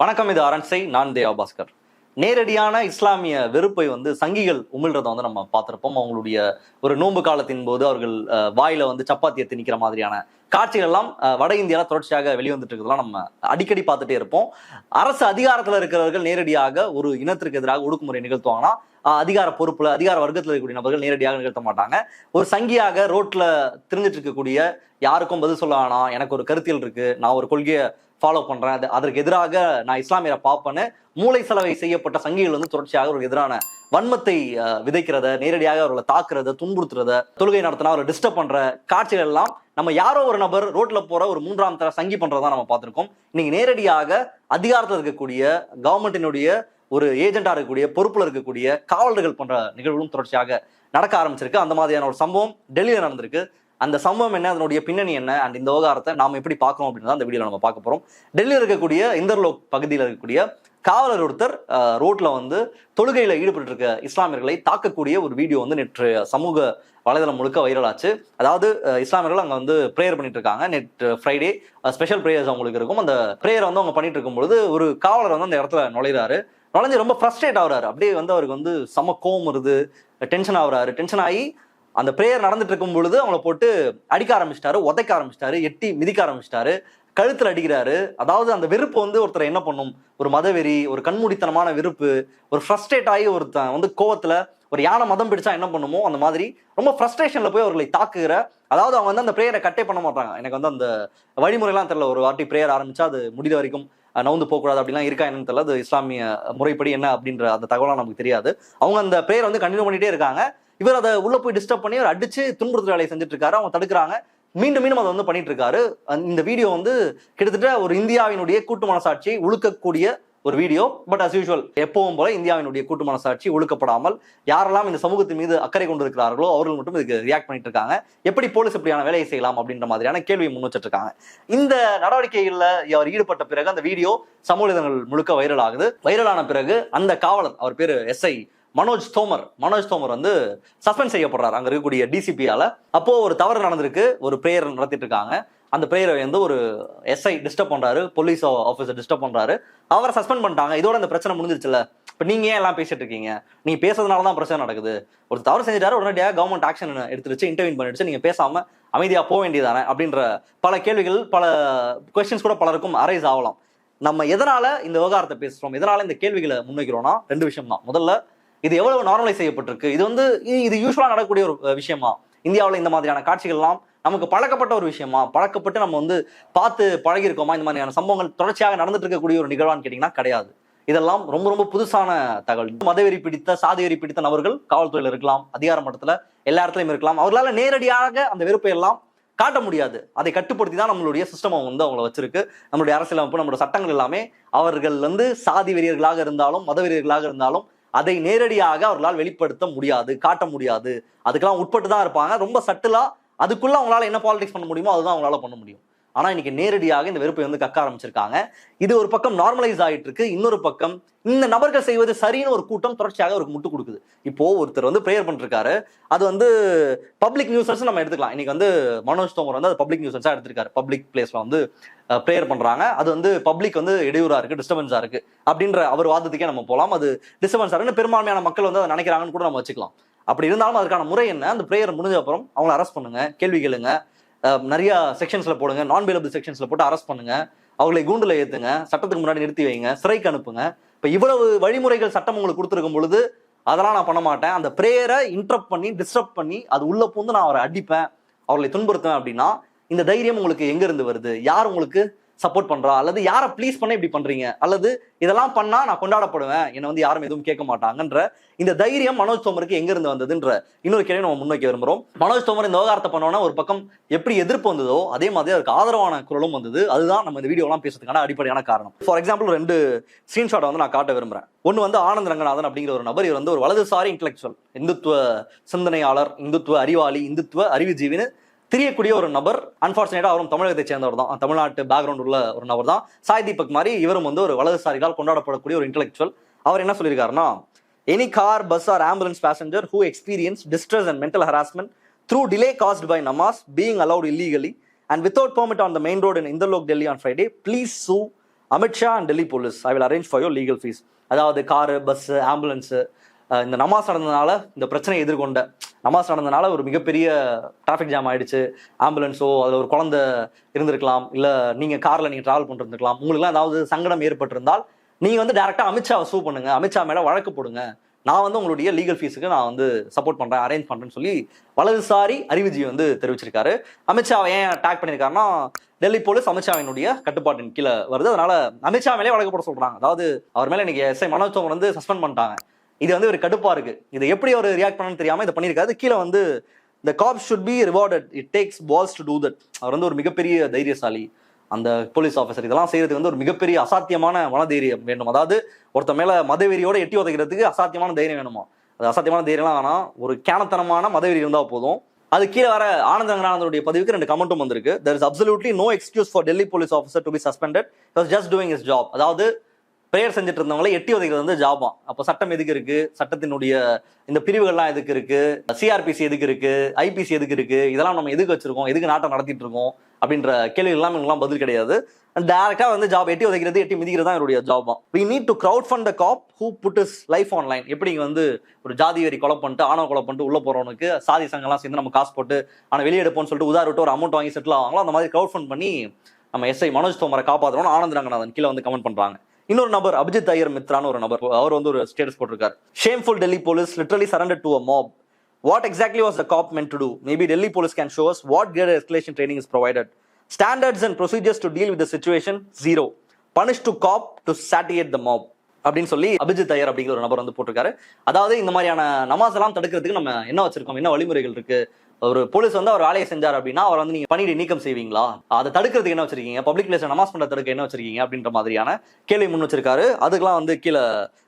வணக்கம் இது அரண்சை நான் தேவா பாஸ்கர். நேரடியான இஸ்லாமிய வெறுப்பை வந்து சங்கிகள் உமிழ்றதை வந்து நம்ம பார்த்துருப்போம். அவங்களுடைய ஒரு நோன்பு காலத்தின் போது அவர்கள் வாயில வந்து சப்பாத்தியை திணிக்கிற மாதிரியான காட்சிகள் எல்லாம் வட இந்தியால தொடர்ச்சியாக வெளிவந்துட்டு இருக்கிறதெல்லாம் நம்ம அடிக்கடி பார்த்துட்டே இருப்போம். அரசு அதிகாரத்துல இருக்கிறவர்கள் நேரடியாக ஒரு இனத்திற்கு எதிராக ஒடுக்குமுறை நிகழ்த்துவாங்கன்னா அதிகார பொறுப்புல அதிகார வர்க்கத்தில் இருக்கக்கூடிய நபர்கள் நேரடியாக நிகழ்த்த மாட்டாங்க. ஒரு சங்கியாக ரோட்ல திரிஞ்சிட்டு இருக்கக்கூடிய யாருக்கும் பதில் சொல்ல வேணாம் எனக்கு ஒரு கருத்தியல் இருக்கு நான் ஒரு கொள்கையை ஃபாலோ பண்றேன். அது அதற்கு எதிராக நான் இஸ்லாமியரை பார்ப்பேன்னு மூளை செலவை செய்யப்பட்ட சங்கிகள் வந்து தொடர்ச்சியாக அவருக்கு எதிரான வன்மத்தை விதைக்கிறத நேரடியாக அவர்களை தாக்குறத துன்புறுத்துறத தொழுகை நடத்தினா அவரை டிஸ்டர்ப் பண்ற காட்சிகள் எல்லாம் நம்ம யாரோ ஒரு நபர் ரோட்ல போற ஒரு மூன்றாம் தர சங்கி பண்றதா நம்ம பார்த்திருக்கோம். இன்னைக்கு நேரடியாக அதிகாரத்தில் இருக்கக்கூடிய கவர்மெண்டினுடைய ஒரு ஏஜென்டா இருக்கக்கூடிய பொறுப்புல இருக்கக்கூடிய காவலர்கள் போன்ற நிகழ்வுகளும் தொடர்ச்சியாக நடக்க ஆரம்பிச்சிருக்கு. அந்த மாதிரியான ஒரு சம்பவம் டெல்லியில நடந்திருக்கு. அந்த சம்பவம் என்ன அதனுடைய பின்னணி என்ன அண்ட் இந்த விவகாரத்தை நாம் எப்படி பார்க்கணும் அப்படின்னு தான் அந்த வீடியோல நம்ம பார்க்க போகிறோம் டெல்லியில் இருக்கக்கூடிய இந்தர்லோக் பகுதியில் இருக்கக்கூடிய காவலர் ஒருத்தர் ரோட்டில் ரோட்ல வந்து தொழுகையில் ஈடுபட்டு இருக்க இஸ்லாமியர்களை தாக்கக்கூடிய ஒரு வீடியோ வந்து நேற்று சமூக வலைதளம் முழுக்க வைரல் ஆச்சு அதாவது இஸ்லாமியர்கள் அங்கே வந்து ப்ரேயர் பண்ணிட்டு இருக்காங்க. நேற்று ஃப்ரைடே ஸ்பெஷல் ப்ரேயர்ஸ் அவங்களுக்கு இருக்கும். அந்த ப்ரேயர் வந்து அவங்க பண்ணிட்டு இருக்கும்பொழுது ஒரு காவலர் வந்து அந்த இடத்துல நுழையிறாரு. நுழைஞ்சு ரொம்ப ஃப்ரஸ்ட்ரேட் ஆகுறாரு. அப்படியே வந்து அவருக்கு வந்து சம கோவம் வருது டென்ஷன் ஆகுறாரு. டென்ஷன் ஆகி அந்த ப்ரேயர் நடந்துட்டு இருக்கும் பொழுது அவங்கள போட்டு அடிக்க ஆரம்பிச்சிட்டாரு உதைக்க ஆரம்பிச்சிட்டாரு எட்டி மிதிக்க ஆரம்பிச்சிட்டாரு கழுத்தில் அடிக்கிறாரு. அதாவது அந்த வெறுப்பு வந்து ஒருத்தர் என்ன பண்ணும்? ஒரு மதவெறி ஒரு கண்மூடித்தனமான வெறுப்பு ஒரு ஃப்ரஸ்ட்ரேட் ஆகி ஒருத்தன் வந்து கோவத்தில் ஒரு யானை மதம் பிடிச்சா என்ன பண்ணுமோ அந்த மாதிரி ரொம்ப ஃப்ரஸ்ட்ரேஷனில் போய் அவர்களை தாக்குகிற அதாவது அவங்க வந்து அந்த ப்ரேயரை கட்டே பண்ண மாட்டாங்க. எனக்கு வந்து அந்த வழிமுறைலாம் தெரியல. ஒரு வாட்டி ப்ரேயர் ஆரம்பிச்சா அது முடிந்த வரைக்கும் நவுந்து போகக்கூடாது அப்படிலாம் இருக்கா என்னன்னு தெரியல. அது இஸ்லாமிய முறைப்படி என்ன அப்படின்ற அந்த தகவலாம் நமக்கு தெரியாது. அவங்க அந்த ப்ரேயர் வந்து கண்டினியூ பண்ணிகிட்டே இருக்காங்க. இவர் அதை உள்ள போய் டிஸ்டர்ப் பண்ணி அவர் அடிச்சு துன்புறுத்தல் வேலையை செஞ்சுட்டு இருக்காரு அவங்க தடுக்கிறாங்க. மீண்டும் மீண்டும் அதை வந்து பண்ணிட்டு இருக்காரு இந்த வீடியோ வந்து கிட்டத்தட்ட ஒரு இந்தியாவினுடைய கூட்டு மனசாட்சியை உழுக்கக்கூடிய ஒரு வீடியோ. பட் அஸ் யூஷுவல் எப்பவும் போல இந்தியாவினுடைய கூட்டு மனசாட்சி ஒழுக்கப்படாமல் யாரெல்லாம் இந்த சமூகத்தின் மீது அக்கறை கொண்டிருக்கிறார்களோ அவர்கள் மட்டும் இதுக்கு ரியாக்ட் பண்ணிட்டு இருக்காங்க எப்படி போலீஸ் இப்படியான வேலையை செய்யலாம் அப்படின்ற மாதிரியான கேள்வியை முன் வச்சிட்டு இருக்காங்க இந்த நடவடிக்கைகளில் அவர் ஈடுபட்ட பிறகு அந்த வீடியோ சமூக முழுக்க வைரல் ஆகுது. வைரலான பிறகு அந்த காவலர் அவர் பேரு எஸ்ஐ மனோஜ் தோமர். மனோஜ் தோமர் வந்து சஸ்பெண்ட் செய்யப்படுறாரு. அங்க இருக்கக்கூடிய டிசிபியால அப்போ ஒரு தவறு நடந்திருக்கு. ஒரு பிரேயர் நடத்திட்டு இருக்காங்க அந்த பிரேயரை வந்து ஒரு எஸ்ஐ டிஸ்டர்ப் பண்றாரு. போலீஸ் ஆஃபீஸர் டிஸ்டர்ப் பண்றாரு. அவரை சஸ்பெண்ட் பண்ணிட்டாங்க. இதோட இந்த பிரச்சனை முடிஞ்சிருச்சுல இப்போ நீங்க ஏன் எல்லாம் பேசிட்டு இருக்கீங்க? நீங்க பேசுறதுனால தான் பிரச்சனை நடக்குது. ஒரு தவறு செஞ்சுட்டாரு. உடனடியாக கவர்மெண்ட் ஆக்ஷன் எடுத்துருச்சு. இன்டர்வியூ பண்ணிடுச்சு. நீங்க பேசாம அமைதியா போக வேண்டியதானே அப்படின்ற பல கேள்விகள் பல கொஸ்டின்ஸ் கூட பலருக்கும் அரைஸ் ஆகலாம். நம்ம எதனால இந்த விவகாரத்தை பேசுறோம்? எதனால இந்த கேள்விகளை முன்வைக்கிறோம்னா ரெண்டு விஷயம் தான் முதல்ல இது எவ்வளவு நார்மலைஸ் செய்யப்பட்டிருக்கு? இது வந்து இது- யூஸ்வலாக நடக்கக்கூடிய ஒரு விஷயமா? இந்தியாவில் இந்த மாதிரியான காட்சிகள்லாம் நமக்கு பழக்கப்பட்ட ஒரு விஷயமா? பழக்கப்பட்டு நம்ம வந்து பார்த்து பழகிருக்கோமா இந்த மாதிரியான சம்பவங்கள் தொடர்ச்சியாக நடந்துட்டு இருக்கக்கூடிய ஒரு நிகழ்வான்னு கேட்டிங்கன்னா கிடையாது. இதெல்லாம் ரொம்ப ரொம்ப புதுசான தகவல். மதவெறி பிடித்த சாதி வெறி பிடித்த நபர்கள் காவல்துறையில் இருக்கலாம் அதிகார மட்டத்தில் எல்லா இடத்துலையும் இருக்கலாம். அவர்களால நேரடியாக அந்த வெறுப்பை எல்லாம் காட்ட முடியாது. அதை கட்டுப்படுத்தி தான் நம்மளுடைய சிஸ்டம் வந்து அவங்கள வச்சிருக்கு. நம்மளுடைய அரசியலமைப்பு நம்மளுடைய சட்டங்கள் எல்லாமே அவர்கள் வந்து சாதி வெறியர்களாக இருந்தாலும் மதவெறியர்களாக இருந்தாலும் அதை நேரடியாக அவர்களால் வெளிப்படுத்த முடியாது காட்ட முடியாது. அதுக்கெல்லாம் உட்பட்டு தான் இருப்பாங்க. ரொம்ப சட்டிலா அதுக்குள்ள அவங்களால என்ன பாலிடிக்ஸ் பண்ண முடியுமோ அதுதான் அவங்களால பண்ண முடியும். ஆனால் இன்னைக்கு நேரடியாக இந்த வெறுப்பை வந்து கக்க ஆரம்பிச்சிருக்காங்க. இது ஒரு பக்கம் நார்மலைஸ் ஆகிட்டு இருக்கு இன்னொரு பக்கம் இந்த நபர்கள் செய்வது சரின்னு ஒரு கூட்டம் தொடர்ச்சியாக அவருக்கு முட்டு கொடுக்குது. இப்போ ஒருத்தர் வந்து ப்ரேயர் பண்ணிருக்காரு அது வந்து பப்ளிக் நியூசன்ஸ் நம்ம எடுத்துக்கலாம். இன்னைக்கு வந்து மனோஜ் தோமர் வந்து அது பப்ளிக் நியூசன்ஸா எடுத்திருக்காரு. பப்ளிக் பிளேஸ்ல வந்து ப்ரேயர் பண்றாங்க. அது வந்து பப்ளிக் வந்து இடையூறா இருக்கு டிஸ்டர்பன்ஸா இருக்கு அப்படின்ற அவர் வாதத்துக்கே நம்ம போகலாம் அது டிஸ்டர்பன்ஸா இருக்குன்னு பெரும்பான்மையான மக்கள் வந்து அதை நினைக்கிறாங்கன்னு கூட நம்ம வச்சுக்கலாம். அப்படி இருந்தாலும் அதுக்கான முறை என்ன? அந்த ப்ரேயர் முடிஞ்ச அப்புறம் அவங்கள அரெஸ்ட் பண்ணுங்க. கேள்வி கேளுங்க. நிறைய செக்ஷன்ஸ்ல போடுங்க நான் பேலபிள் செக்ஷன்ஸ்ல போட்டு அரெஸ்ட் பண்ணுங்க. அவங்களை கூண்டுல ஏத்துங்க சட்டத்துக்கு முன்னாடி நிறுத்தி வைங்க சிறைக்கு அனுப்புங்க. இப்ப இவ்வளவு வழிமுறைகள் சட்டம் உங்களுக்கு கொடுத்துருக்கும் பொழுது அதெல்லாம் நான் பண்ண மாட்டேன். அந்த ப்ரேயரை இன்டரப்ட் பண்ணி டிஸ்டர்ப் பண்ணி அது உள்ள பூந்து நான் அவரை அடிப்பேன் அவர்களை துன்புறுத்துவேன் அப்படின்னா இந்த தைரியம் உங்களுக்கு எங்க இருந்து வருது? யார் உங்களுக்கு சப்போர்ட் பண்றா? அல்லது யாரை ப்ளீஸ் பண்ண இப்படி பண்றீங்க? அல்லது இதெல்லாம் பண்ணா நான் கொண்டாடப்படுவேன்? என்னை வந்து யாரும் எதுவும் கேட்க மாட்டாங்கன்ற இந்த தைரியம் மனோஜ் தோமருக்கு எங்க இருந்து வந்ததுன்ற இன்னொரு கேள்வி நம்ம முன்வைக்க விரும்புறோம். மனோஜ் தோமர் இந்த விவகாரத்தை பண்ணோன்னா ஒரு பக்கம் எப்படி எதிர்ப்பு வந்ததோ அதே மாதிரி அவருக்கு ஆதரவான குரலும் வந்தது. அதுதான் நம்ம இந்த வீடியோலாம் பேசுறதுக்கான அடிப்படையான காரணம். ஃபார் எக்ஸாம்பிள் ரெண்டு ஸ்கிரீன்ஷாட் வந்து நான் காட்ட விரும்புறேன். ஒன்னு வந்து ஆனந்த் ரங்கநாதன் அப்படிங்கிற ஒரு நபர். இவர் வந்து ஒரு வலதுசாரி இன்டலெக்சுவல் இந்துத்துவ சிந்தனையாளர் இந்துத்துவ அறிவாளி இந்துத்துவ அறிவுஜீவின்னு தெரியக்கூடிய ஒரு நபர். அன்பார்ச்சுனேட்டா அவரும் தமிழகத்தை சேர்ந்தவர் தான். தமிழ்நாட்டு பேக்ரவுண்ட் உள்ள ஒரு நபர் தான். சாய் தீபக் மாதிரி இவரும் வந்து ஒரு வலதுசாரிகளால் கொண்டாடப்படக்கூடிய ஒரு இன்டெலெக்சுவல் அவர் என்ன சொல்லியிருக்காருன்னா any car bus or ambulance passenger who experience distress and mental harassment through delay caused by namaz being allowed illegally and without permit on the main road in Inderlok, Delhi on Friday please sue Amit Shah and Delhi police I will arrange for your legal fees அதாவது car bus ambulance இந்த நமாஸ் நடந்ததுனால இந்த பிரச்சனையை எதிர்கொண்ட நமாஸ் நடந்தனால ஒரு மிகப்பெரிய traffic jam ஆயிடுச்சு. ஆம்புலன்ஸோ அதில் ஒரு குழந்தை இருந்திருக்கலாம் இல்லை நீங்கள் காரில் நீங்கள் ட்ராவல் பண்ணிருந்துருக்கலாம் உங்களுக்குலாம் ஏதாவது சங்கடம் ஏற்பட்டிருந்தால் நீங்கள் வந்து டேரெக்டாக அமித்ஷாவை சூ பண்ணுங்க. அமித்ஷா மேலே வழக்கு போடுங்க. நான் வந்து உங்களுடைய லீகல் ஃபீஸுக்கு நான் வந்து சப்போர்ட் பண்ணுறேன் அரேஞ்ச் பண்ணுறேன்னு சொல்லி வலதுசாரி அறிவுஜி வந்து தெரிவிச்சிருக்காரு. அமித்ஷாவை ஏன் அட்டாக் பண்ணியிருக்காருன்னா டெல்லி போலீஸ் அமித்ஷாவினுடைய கட்டுப்பாட்டின் கீழே வருது. அதனால அமித்ஷா மேலே வழக்கு போட சொல்கிறாங்க அதாவது அவர் மேலே இன்னைக்கு எஸ்ஐ மனோஜ் வந்து சஸ்பெண்ட் பண்ணிட்டாங்க. இது வந்து ஒரு கடுப்பா இருக்கு. இது எப்படி அவர் ரியாக்ட் பண்ணணும்னு தெரியாம இதை பண்ணியிருக்காரு. கீழே வந்து இந்த cop should be rewarded it takes balls to do that அவர் வந்து ஒரு மிகப்பெரிய தைரியசாலி. அந்த போலீஸ் ஆஃபீஸர் இதெல்லாம் செய்யறதுக்கு வந்து ஒரு மிகப்பெரிய அசாத்தியமான மனதைரியம் வேண்டும். அதாவது ஒருத்த மேல மதவெறியோட எட்டி உதைக்கிறதுக்கு அசாத்தியமான தைரியம் வேணுமா? அது அசாத்தியமான தைரியம்லாம் வேணாம். ஒரு கேனத்தனமான மதவெறி இருந்தா போதும். அது கீழே வர ஆனந்த ரங்கநாதனுடைய பதிவுக்கு ரெண்டு கமெண்ட்டும் வந்திருக்கு. There is absolutely no excuse for Delhi police officer to be suspended just doing his job அதாவது பிரேயர் செஞ்சுட்டு இருந்தவங்களை எட்டி உதைக்கிறது வந்து ஜாபா. அப்போ சட்டம் எதுக்கு இருக்கு? சட்டத்தினுடைய இந்த பிரிவுகள்லாம் எதுக்கு இருக்கு? சிஆர்பிசி எதுக்கு இருக்கு? ஐபிசி எதுக்கு இருக்கு? இதெல்லாம் நம்ம எதுக்கு வச்சிருக்கோம்? எதுக்கு நாட்டம் நடத்திட்டு இருக்கோம்? அப்படின்ற கேள்வி எல்லாம் இவங்கெல்லாம் பதில் கிடையாது. டேரக்டா வந்து ஜாப் எட்டி உதைக்கிறது எட்டி மிதிக்கிறது தான் என்னுடைய job we need to crowd fund the cop who put his life on line எப்படி இங்க வந்து ஒரு ஜாதி வரி கொலை பண்ணிட்டு ஆணவ கொலை பண்ணிட்டு உள்ள போறவனுக்கு சாதி சங்கம்லாம் சேர்ந்து நம்ம காசு போட்டு ஆனால் வெளியெடுப்போம்னு சொல்லிட்டு உதார விட்டு ஒரு அமௌண்ட் வாங்கி செட்டில் ஆவாங்களோ அந்த மாதிரி கிரௌட் ஃபண்ட் பண்ணி நம்ம எஸ்ஐ மனோஜ் தோமரை காப்பாற்றணும் ஆனந்த் ரங்கநாதன் கீழே வந்து கமெண்ட் பண்றாங்க. இன்னொரு நபர் அபிஜித் ஐயர் மித்ரான்னு ஒரு நபர். அவர் வந்து ஒரு ஸ்டேட்டஸ் போட்டிருக்காரு. Shameful Delhi police literally surrender to a mob what exactly was the cop meant to do maybe Delhi police can shows what great escalation training is provided standards and procedures to deal with the situation zero punish to cop to satiate the mob அப்படின்னு சொல்லி அபிஜித் ஐயர் அப்படிங்கிற ஒரு நபர் வந்து போட்டிருக்காரு. அதாவது இந்த மாதிரியான நமாஸ் எல்லாம் தடுக்கிறதுக்கு நம்ம என்ன வச்சிருக்கோம்? என்ன வழிமுறைகள் இருக்கு? ஒரு போலீஸ் வந்து அவர் வேலையை செஞ்சார் அப்படின்னா அவர் வந்து நீங்க பணியிட நீக்கம் செய்வீங்களா? அதை தடுக்கிறதுக்கு என்ன வச்சிருக்கீங்க? பப்ளிக் பிளேஸ்ல நமாஸ் பண்ற தடுக்க என்ன வச்சிருக்கீங்க? அப்படின்ற மாதிரியான கேள்வி முன் வச்சிருக்காரு. அதுக்கெல்லாம் வந்து கீழே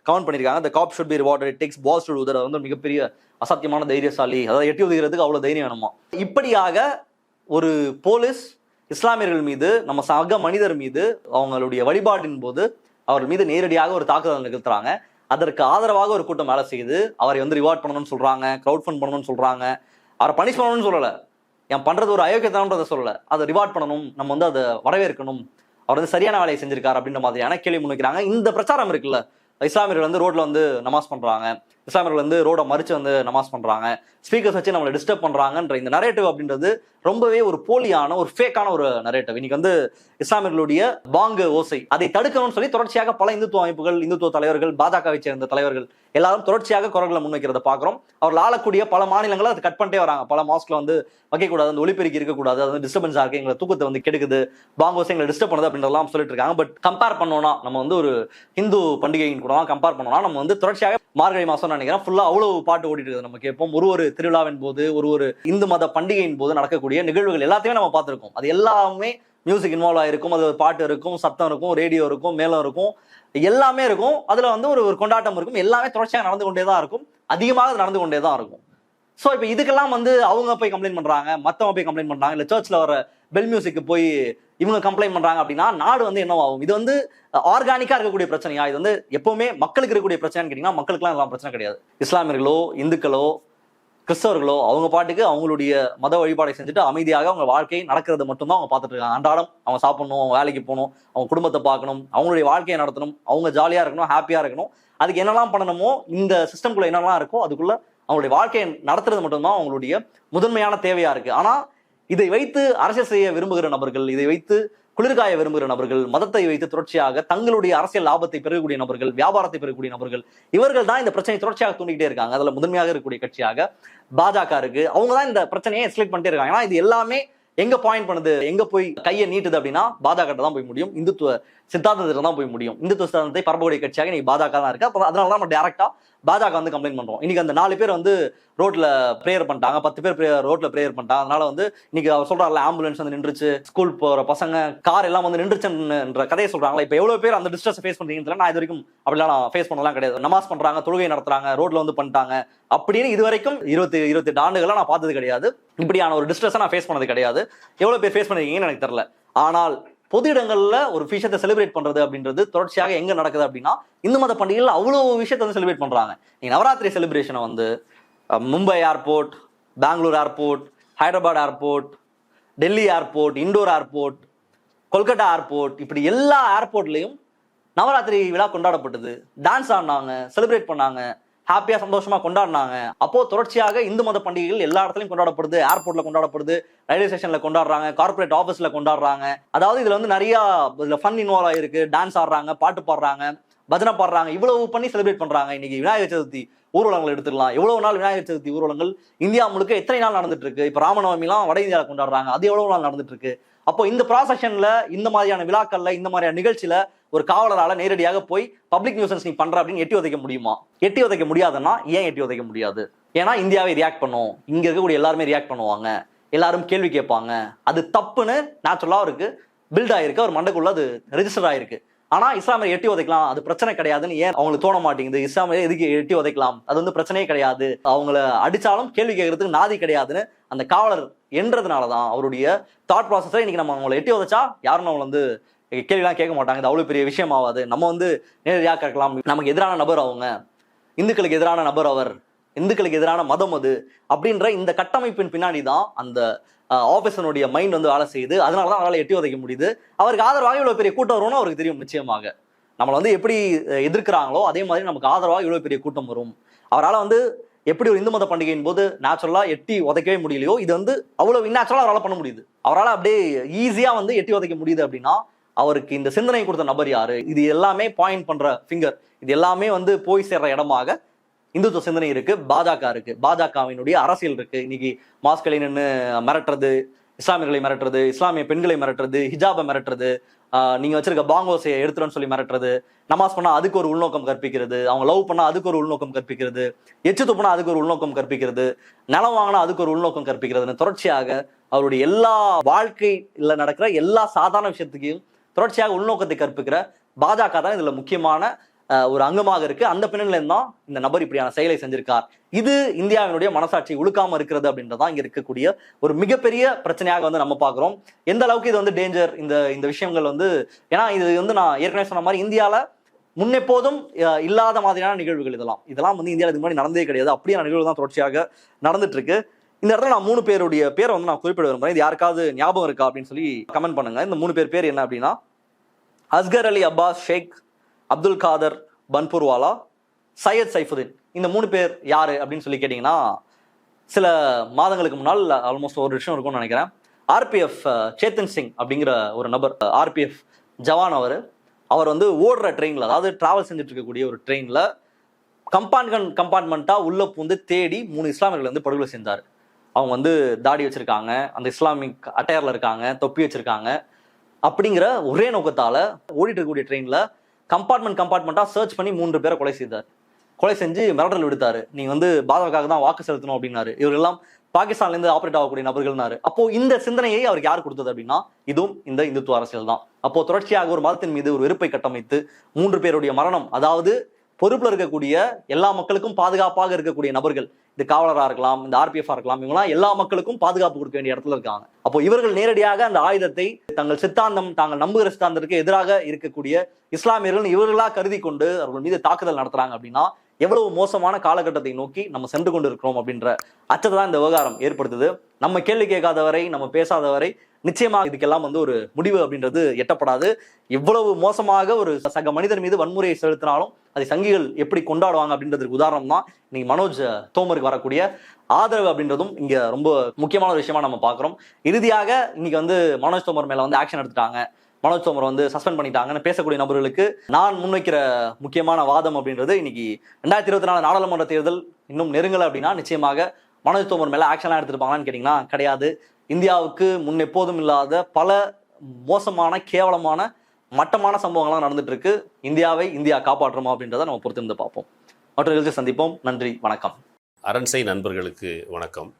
கமெண்ட் பண்ணிருக்காங்க the cop should be rewarded takes pass balls வந்து மிகப்பெரிய அசாத்தியமான தைரியசாலி. அதாவது எட்டி உதைக்கிறதுக்கு அவ்வளவு தைரியம் வேணுமா? இப்படியாக ஒரு போலீஸ் இஸ்லாமியர்கள் மீது நம்ம சக மனிதர் மீது அவங்களுடைய வழிபாட்டின் போது அவர் மீது நேரடியாக ஒரு தாக்குதல் நிகழ்த்துறாங்க. அதற்கு ஆதரவாக ஒரு கூட்டம் வேலை செய்யுது. அவரை வந்து ரிவார்ட் பண்ணணும்னு சொல்றாங்க. க்ரௌட் ஃபண்ட் பண்ணணும்னு சொல்றாங்க. அவரை பனிஷ் பண்ணணும்னு சொல்லலை. என் பண்றது ஒரு அயோக்கியத்தானன்றதை சொல்லல. அதை ரிவார்ட் பண்ணணும் நம்ம வந்து அதை வரவேற்கணும். அவர் வந்து சரியான வேலையை செஞ்சிருக்காரு அப்படின்ற மாதிரியான கேள்வி முன்வைக்கிறாங்க. இந்த பிரச்சாரம் இருக்குல்ல இஸ்லாமியர்கள் வந்து ரோட்ல வந்து நமாஸ் பண்றாங்க. இஸ்லாமியர்கள் வந்து ரோடை மறிச்சு வந்து நமாஸ் பண்ணுறாங்க ஸ்பீக்கர்ஸ் வச்சு நம்மளை டிஸ்டர்ப் பண்ணுறாங்கன்ற இந்த நரேட்டிவ் அப்படின்றது ரொம்பவே ஒரு போலியான ஒரு ஃபேக்கான ஒரு நரேட்டிவ் இன்னைக்கு வந்து இஸ்லாமியர்களுடைய பாங்கு ஓசை. அதை தடுக்கணும்னு சொல்லி தொடர்ச்சியாக பல இந்துத்துவ அமைப்புகள் இந்துத்துவ தலைவர்கள் பாஜகவை சேர்ந்த தலைவர்கள் எல்லாரும் தொடர்ச்சியாக குரல்களை முன்வைக்கிறத பார்க்குறோம். அவர்கள் ஆளக்கூடிய பல மாநிலங்களை அதை கட் பண்ணிட்டே வராங்க. பல மாஸ்கில் வந்து வைக்கக்கூடாது அந்த ஒளிப்பெருக்கி இருக்கக்கூடாது அது வந்து டிஸ்டர்பன்ஸாக இருக்கு எங்களை தூக்கத்தை வந்து கெடுக்குது பாங்கோஸ் எங்களை டிஸ்டர்ப் பண்ணுது அப்படின்றலாம் சொல்லிட்டு இருக்காங்க. பட் கம்பேர் பண்ணோம்னா நம்ம வந்து ஒரு ஹிந்து பண்டிகையின் கூட கம்பேர் பண்ணோம்னா நம்ம வந்து தொடர்ச்சியாக மார்கழி மாதம் நினைக்கிறேன். ஃபுல்லாக அவ்வளோ பாட்டு ஓடிட்டு இருக்குது. நம்ம கேட்போம். ஒரு ஒரு திருவிழாவின் போது ஒரு ஒரு இந்து மத பண்டிகையின் போது நடக்கக்கூடிய நிகழ்வுகள் எல்லாத்தையுமே நம்ம பார்த்துருக்கோம். அது எல்லாமே மியூசிக் இன்வால்வ் ஆகிருக்கும் அது ஒரு பாட்டு இருக்கும் சத்தம் இருக்கும் ரேடியோ இருக்கும் மேலும் இருக்கும். எல்லாமே இருக்கும். அதில் வந்து ஒரு ஒரு கொண்டாட்டம் இருக்கும். எல்லாமே தொடர்ச்சியாக நடந்து கொண்டே தான் இருக்கும். அதிகமாக அது நடந்து கொண்டே தான் இருக்கும். ஸோ இப்போ இதுக்கெல்லாம் வந்து அவங்க போய் கம்ப்ளைண்ட் பண்ணுறாங்க மற்றவங்க போய் கம்ப்ளைண்ட் பண்ணுறாங்க இல்லை சர்ச்சில் வர பெல் மியூசிக்கு போய் இவங்க கம்ப்ளைண்ட் பண்ணுறாங்க அப்படின்னா நாடு வந்து என்னவாகும்? இது வந்து ஆர்கானிக்காக இருக்கக்கூடிய பிரச்சனையா? இது வந்து எப்போவுமே மக்களுக்கு இருக்கக்கூடிய பிரச்சனைன்னு கேட்டிங்கன்னா மக்களுக்குலாம் எல்லாம் பிரச்சனை கிடையாது. இஸ்லாமியர்களோ இந்துக்களோ கிறிஸ்தவர்களோ அவங்க பாட்டுக்கு அவங்களுடைய மத வழிபாடை செஞ்சுட்டு அமைதியாக அவங்க வாழ்க்கை நடக்கிறது மட்டும்தான் அவங்க பார்த்துட்டு இருக்காங்க. அன்றாடம் அவங்க சாப்பிடணும் அவங்க வேலைக்கு போகணும் அவங்க குடும்பத்தை பார்க்கணும் அவங்களுடைய வாழ்க்கையை நடத்தணும் அவங்க ஜாலியாக இருக்கணும் ஹாப்பியாக இருக்கணும். அதுக்கு என்னெல்லாம் பண்ணணுமோ இந்த சிஸ்டம்குள்ளே என்னெல்லாம் இருக்கோ அதுக்குள்ளே அவங்களுடைய வாழ்க்கையை நடத்துறது மட்டும்தான் அவங்களுடைய முதன்மையான தேவையா இருக்கு. ஆனா இதை வைத்து அரசியல் செய்ய விரும்புகிற நபர்கள் இதை வைத்து குளிர்காய விரும்புகிற நபர்கள் மதத்தை வைத்து தொடர்ச்சியாக தங்களுடைய அரசியல் லாபத்தை பெறக்கூடிய நபர்கள் வியாபாரத்தை பெறக்கூடிய நபர்கள் இவர்கள் தான் இந்த பிரச்சனையை தொடர்ச்சியாக தூண்டிக்கிட்டே இருக்காங்க. அதுல முதன்மையாக இருக்கக்கூடிய கட்சியாக பாஜக இருக்கு. அவங்க தான் இந்த பிரச்சனையை எக்ஸ்பிளைட் பண்ணிட்டே இருக்காங்க. ஏன்னா இது எல்லாமே எங்க பாயிண்ட் பண்ணுது? எங்க போய் கையை நீட்டுது அப்படின்னா பாஜக தான் போய் முடியும். இந்துத்துவ சித்தாந்தத்தில் தான் போய் முடியும். இந்துத்துவ சித்தாந்தத்தை பரப்பக்கூடிய கட்சியாக நீ பாஜக தான் இருக்கு. அதனால தான் நம்ம டேரக்டா பாஜக வந்து கம்ப்ளைண்ட் பண்ணுறோம் இன்றைக்கி அந்த நாலு பேர் வந்து ரோட்டில் ப்ரேயர் பண்ணிட்டாங்க. பத்து பேர் ப்ரேயர் ரோட்டில் ப்ரேயர் பண்ணிட்டாங்க. அதனால் வந்து இன்றைக்கி அவர் சொல்றாருல ஆம்புலன்ஸ் வந்து நின்றுச்சு ஸ்கூல் போகிற பசங்க கார் எல்லாம் வந்து நின்றுச்சுன்ற கதையை சொல்கிறாங்களா இப்போ எவ்வளோ பேர் அந்த டிஸ்ட்ரெஸ் ஃபேஸ் பண்ணுறீங்கன்னு நான் இது வரைக்கும் அப்படிலாம் நான் ஃபேஸ் பண்ணலாம் கிடையாது. நமாஸ் பண்ணுறாங்க தொழுகை நடத்துகிறாங்க ரோட்டில் வந்து பண்ணிட்டாங்க அப்படின்னு இது வரைக்கும் இருபத்தி இருபத்தி ஆண்டுகளாக நான் பார்த்தது கிடையாது. இப்படியான ஒரு டிஸ்ட்ரெஸ் நான் ஃபேஸ் பண்ணது கிடையாது. எவ்வளோ பேர் ஃபேஸ் பண்ணிருக்கீங்கன்னு எனக்கு தெரில ஆனால் பொது இடங்களில் ஒரு விஷயத்தை செலிப்ரேட் பண்ணுறது அப்படின்றது தொடர்ச்சியாக எங்கே நடக்குது அப்படின்னா இந்து மத பண்டிகையில் அவ்வளோ விஷயத்தை வந்து செலிப்ரேட் பண்ணுறாங்க நீங்கள் நவராத்திரி செலிப்ரேஷனை வந்து Mumbai airport Bangalore airport Hyderabad airport Delhi airport Indore airport Kolkata airport இப்படி எல்லா ஏர்போர்ட்லேயும் நவராத்திரி விழா கொண்டாடப்பட்டது. டான்ஸ் ஆடினாங்க செலிப்ரேட் பண்ணாங்க. ஹாப்பியா சந்தோஷமா கொண்டாடினாங்க. அப்போ தொடர்ச்சியாக இந்து மத பண்டிகைகள் எல்லா இடத்துலையும் கொண்டாடப்படுது. ஏர்போர்ட்ல கொண்டாடப்படுது. ரயில்வே ஸ்டேஷன்ல கொண்டாடுறாங்க. கார்ப்பரேட் ஆஃபீஸ்ல கொண்டாடுறாங்க. அதாவது இதுல வந்து நிறைய இதுல ஃபன் இன்வால்வ் ஆயிருக்கு. டான்ஸ் ஆடுறாங்க பாட்டு பாடுறாங்க பஜனை பாடுறாங்க. இவ்வளவு பண்ணி செலிப்ரேட் பண்றாங்க இன்னைக்கு விநாயகர் சதுர்த்தி ஊர்வலங்கள் எடுத்துக்கலாம். எவ்வளவு நாள் விநாயகர் சதுர்த்தி ஊர்வலங்கள்? இந்தியா முழுக்க எத்தனை நாள் நடந்துட்டு இருக்கு? இப்ப ராமநவமிலாம் வட இந்தியாவில் கொண்டாடுறாங்க. அது எவ்வளவு நாள் நடந்துட்டு இருக்கு? அப்போ இந்த ப்ராசஷன்ல இந்த மாதிரியான விழாக்கள்ல இந்த மாதிரியான நிகழ்ச்சியில ஒரு காவலரால நேரடியாக போய் பப்ளிக் நியூசன்ஸ் நீ பண்ற அப்படின்னு எட்டி உதைக்க முடியுமா? எட்டி உதைக்க முடியாதுன்னா ஏன் எட்டி உதைக்க முடியாது? ஏன்னா இந்தியாவை ரியாக்ட் பண்ணும். இங்க இருக்கக்கூடிய எல்லாருமே ரியாக்ட் பண்ணுவாங்க. எல்லாரும் கேள்வி கேட்பாங்க. அது தப்புன்னு நேச்சுரலா அவருக்கு பில்ட் ஆயிருக்கு. அவர் மண்டைக்குள்ள அது ரெஜிஸ்டர் ஆயிருக்கு. ஆனா இஸ்லாமியர் எட்டி உதைக்கலாம். அது பிரச்சனை கிடையாதுன்னு ஏன் அவங்களுக்கு தோண மாட்டேங்குது? இஸ்லாமியர் எதுக்கு எட்டி உதைக்கலாம்? அது வந்து பிரச்சனையே கிடையாது. அவங்கள அடிச்சாலும் கேள்வி கேட்கறதுக்கு நாதி கிடையாதுன்னு அந்த காவலர் என்றதுனாலதான் அவருடைய தாட் ப்ராசஸை இன்னைக்கு நம்ம அவங்களை எட்டி உதைச்சா யாரும் அவங்களை வந்து கேள்விலாம் கேட்க மாட்டாங்க. இது அவ்வளவு பெரிய விஷயம் ஆகாது நம்ம வந்து நேரடியாக கேட்கலாம். நமக்கு எதிரான நபர் அவங்க. இந்துக்களுக்கு எதிரான நபர் அவர். இந்துக்களுக்கு எதிரான மதம் அது அப்படின்ற இந்த கட்டமைப்பின் பின்னாடி தான் அந்த ஆபீசனுடைய மைண்ட் வந்து வேலை செய்யுது. அதனால தான் அவரால் எட்டி உதைக்க முடியுது. அவருக்கு ஆதரவாக இவ்வளவு பெரிய கூட்டம் வரும்னு அவருக்கு தெரியும் நிச்சயமாக. நம்மளை வந்து எப்படி எதிர்க்கிறாங்களோ அதே மாதிரி நமக்கு ஆதரவாக இவ்வளவு பெரிய கூட்டம் வரும். அவரால் வந்து எப்படி ஒரு இந்து மத பண்டிகையின் போது நேச்சுரலா எட்டி உதைக்கவே முடியலையோ இது வந்து அவ்வளவு இந்நேச்சுரலா அவரால் பண்ண முடியுது. அவரால் அப்படியே ஈஸியா வந்து எட்டி உதைக்க முடியுது அப்படின்னா அவருக்கு இந்த சிந்தனை கொடுத்த நபர் யாரு? இது எல்லாமே பாயிண்ட் பண்ற ஃபிங்கர் இது எல்லாமே வந்து போய் சேர்ற இடமாக இந்துத்துவ சிந்தனை இருக்கு பாஜக இருக்கு. பாஜகவினுடைய அரசியல் இருக்கு. இன்னைக்கு மாஸ்களை நின்று மிரட்டுறது இஸ்லாமியர்களை மிரட்டுறது இஸ்லாமிய பெண்களை மிரட்டுறது ஹிஜாபை மிரட்டுறது நீங்க வச்சிருக்க பாங்கோசையை எடுத்துருன்னு சொல்லி மிரட்டுறது நமாஸ் பண்ணா அதுக்கு ஒரு உள்நோக்கம் கற்பிக்கிறது அவங்க லவ் பண்ணா அதுக்கு ஒரு உள்நோக்கம் கற்பிக்கிறது எச்சு துப்புனா அதுக்கு ஒரு உள்நோக்கம் கற்பிக்கிறது நிலம் வாங்கினா அதுக்கு ஒரு உள்நோக்கம் கற்பிக்கிறதுன்னு தொடர்ச்சியாக அவருடைய எல்லா வாழ்க்கையில நடக்கிற எல்லா சாதாரண விஷயத்துக்கையும் தொடர்ச்சியாக உள்நோக்கத்தை கற்பிக்கிற பாஜக தான் இதுல முக்கியமான ஒரு அங்கமாக இருக்கு. அந்த பின்னணியில தான் இந்த நபர் இப்படியான செயலை செஞ்சிருக்கார். இது இந்தியாவினுடைய மனசாட்சி உழுக்காம இருக்கிறது அப்படின்றதான் இங்க இருக்கக்கூடிய ஒரு மிகப்பெரிய பிரச்சனையாக வந்து நம்ம பாக்குறோம் எந்த அளவுக்கு இது வந்து டேஞ்சர் இந்த இந்த விஷயங்கள் வந்து ஏன்னா இது வந்து நான் ஏற்கனவே சொன்ன மாதிரி இந்தியால முன்னெப்போதும் இல்லாத மாதிரியான நிகழ்வுகள் இதெல்லாம். இதெல்லாம் வந்து இந்தியாவில் இதுக்கு முன்னாடி நடந்தே கிடையாது. அப்படியான நிகழ்வு தான் தொடர்ச்சியாக நடந்துட்டு இருக்கு இந்த இடத்துல நான் மூணு பேருடைய பேரை வந்து நான் குறிப்பிட விரும்புறேன். இது யாருக்காவது ஞாபகம் இருக்கா அப்படின்னு சொல்லி கமெண்ட் பண்ணுங்க. இந்த மூணு பேர் பேர் என்ன அப்படின்னா அஸ்கர் அலி அப்பாஸ் ஷேக் அப்துல் காதர் பன்பூர்வாலா சையத் சைஃபுதீன். இந்த மூணு பேர் யாரு அப்படின்னு சொல்லி கேட்டிங்கன்னா சில மாதங்களுக்கு முன்னால் ஆல்மோஸ்ட் ஒரு விஷயம் இருக்கும்னு நினைக்கிறேன். ஆர்பிஎஃப் சேத்தன் சிங் அப்படிங்கிற ஒரு நபர் ஆர்பிஎஃப் ஜவான் அவர். அவர் வந்து ஓடுற ட்ரெயினில் அதாவது டிராவல் செஞ்சுட்டு இருக்கக்கூடிய ஒரு ட்ரெயினில் கம்பார்ட்மெண்ட் கம்பார்ட்மெண்ட்டாக உள்ளே பூந்து தேடி மூணு இஸ்லாமியர்கள் வந்து படுகொலை செஞ்சார். அவங்க வந்து தாடி வச்சுருக்காங்க அந்த இஸ்லாமிக் அட்டையரில் இருக்காங்க தொப்பி வச்சுருக்காங்க. அப்படிங்கிற ஒரே நோக்கத்தால் ஓடிட்டு இருக்கக்கூடிய ட்ரெயினில் கம்பார்ட்மெண்ட் கம்பார்ட்மெண்ட்டாக சர்ச் பண்ணி மூன்று பேரை கொலை செய்தார். கொலை செஞ்சு மிரட்டல் விடுத்தாரு. நீ வந்து பாஜகவுக்காக தான் வாக்கு செலுத்தணும் அப்படின்னாரு. இவரெல்லாம் பாகிஸ்தான்லேருந்து ஆப்ரேட் ஆகக்கூடிய நபர்கள்னாரு. அப்போ இந்த சிந்தனையை அவருக்கு யார் கொடுத்தது அப்படின்னா இதுவும் இந்த இந்துத்துவ அரசியல் தான் அப்போ தொடர்ச்சியாக ஒரு மதத்தின் மீது ஒரு வெறுப்பை கட்டமைத்து மூன்று பேருடைய மரணம் அதாவது பொறுப்பில் இருக்கக்கூடிய எல்லா மக்களுக்கும் பாதுகாப்பாக இருக்கக்கூடிய நபர்கள் இது காவலராக இருக்கலாம் இந்த ஆர்பிஎஃப் இருக்கலாம் இவங்கலாம் எல்லா மக்களுக்கும் பாதுகாப்பு கொடுக்க வேண்டிய இடத்துல இருக்காங்க. அப்போ இவர்கள் நேரடியாக அந்த ஆயுதத்தை தங்கள் சித்தாந்தம் தாங்கள் நம்புகிற சித்தாந்தத்துக்கு எதிராக இருக்கக்கூடிய இஸ்லாமியர்கள் இவர்களாக கருதி கொண்டு அவர்கள் மீது தாக்குதல் நடத்துறாங்க அப்படின்னா எவ்வளவு மோசமான காலகட்டத்தை நோக்கி நம்ம சென்று கொண்டு இருக்கிறோம் அப்படின்ற அச்சத்தை தான் இந்த விவகாரம் ஏற்படுத்துது. நம்ம கேள்வி கேட்காதவரை நம்ம பேசாதவரை நிச்சயமாக இதுக்கெல்லாம் வந்து ஒரு முடிவு அப்படின்றது எட்டப்படாது. இவ்வளவு மோசமாக ஒரு சக மனிதர் மீது வன்முறையை செலுத்தினாலும் அதை சங்கிகள் எப்படி கொண்டாடுவாங்க அப்படின்றதுக்கு உதாரணம் தான் இன்னைக்கு மனோஜ் தோமருக்கு வரக்கூடிய ஆதரவு அப்படின்றதும் இங்க ரொம்ப முக்கியமான ஒரு விஷயமா நம்ம பாக்குறோம் இறுதியாக இன்னைக்கு வந்து மனோஜ் தோமர் மேல வந்து ஆக்ஷன் எடுத்துட்டாங்க. மனோஜ் தோமர் வந்து சஸ்பெண்ட் பண்ணிட்டாங்கன்னு பேசக்கூடிய நபர்களுக்கு நான் முன்வைக்கிற முக்கியமான வாதம் அப்படின்றது இன்னைக்கு ரெண்டாயிரத்தி இருபத்தி நாலு நாடாளுமன்ற தேர்தல் இன்னும் நெருங்கல அப்படின்னா நிச்சயமாக மனோஜ் தோமர் மேல ஆக்ஷன்லாம் எடுத்துருப்பாங்களான்னு கேட்டிங்கன்னா கிடையாது. இந்தியாவுக்கு முன் எப்போதும் இல்லாத பல மோசமான கேவலமான மட்டமான சம்பவங்கள்லாம் நடந்துட்டு இருக்கு இந்தியாவை இந்தியா காப்பாற்றுமா அப்படின்றத நம்ம பொறுத்திருந்து பார்ப்போம். மற்ற நிகழ்ச்சி சந்திப்போம். நன்றி வணக்கம். அரண்சை நண்பர்களுக்கு வணக்கம்.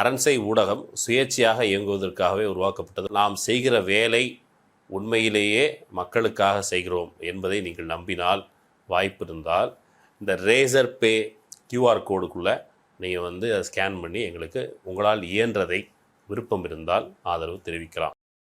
அரண்சை ஊடகம் சுயேட்சையாக இயங்குவதற்காகவே உருவாக்கப்பட்டது. நாம் செய்கிற வேலை உண்மையிலேயே மக்களுக்காக செய்கிறோம் என்பதை நீங்கள் நம்பினால் வாய்ப்பு இருந்தால் இந்த ரேசர் பே கியூஆர் கோடுக்குள்ளே நீங்கள் வந்து அதை ஸ்கேன் பண்ணி எங்களுக்கு உங்களால் இயன்றதை விருப்பம் இருந்தால் ஆதரவு தெரிவிக்கலாம்.